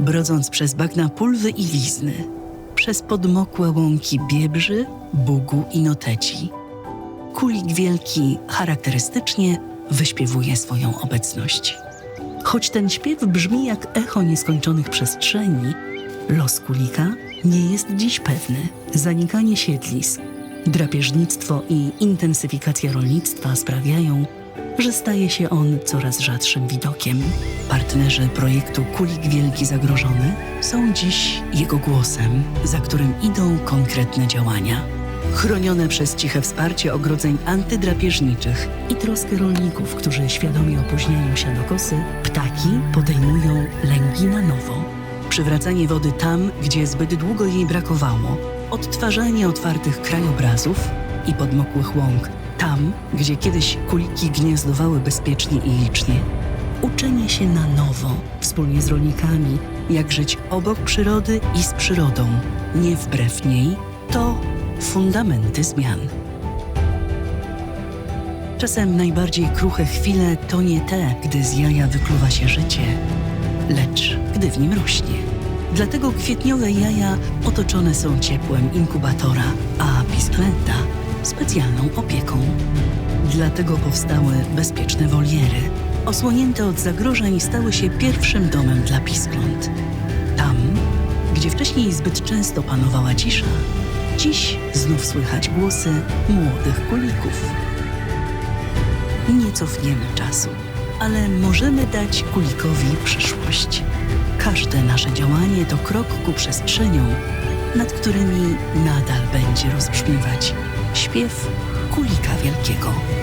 brodząc przez bagna pulwy i lizny, przez podmokłe łąki biebrzy, bugu i noteci. Kulik wielki charakterystycznie wyśpiewuje swoją obecność. Choć ten śpiew brzmi jak echo nieskończonych przestrzeni, los kulika nie jest dziś pewny. Zanikanie siedlisk, drapieżnictwo i intensyfikacja rolnictwa sprawiają, że staje się on coraz rzadszym widokiem. Partnerzy projektu Kulik Wielki Zagrożony są dziś jego głosem, za którym idą konkretne działania. Chronione przez ciche wsparcie ogrodzeń antydrapieżniczych i troskę rolników, którzy świadomie opóźniają się do kosy, ptaki podejmują lęgi na nowo. Przywracanie wody tam, gdzie zbyt długo jej brakowało, odtwarzanie otwartych krajobrazów i podmokłych łąk tam, gdzie kiedyś kuliki gniazdowały bezpiecznie i licznie. Uczenie się na nowo, wspólnie z rolnikami, jak żyć obok przyrody i z przyrodą, nie wbrew niej, to fundamenty zmian. Czasem najbardziej kruche chwile to nie te, gdy z jaja wykluwa się życie, lecz gdy w nim rośnie. Dlatego kwietniowe jaja otoczone są ciepłem inkubatora, a pisklęta specjalną opieką. Dlatego powstały bezpieczne woliery. Osłonięte od zagrożeń stały się pierwszym domem dla piskląt. Tam, gdzie wcześniej zbyt często panowała cisza, dziś znów słychać głosy młodych kulików. Nie cofniemy czasu, ale możemy dać kulikowi przyszłość. Każde nasze działanie to krok ku przestrzeniom, nad którymi nadal będzie rozbrzmiewać śpiew kulika wielkiego.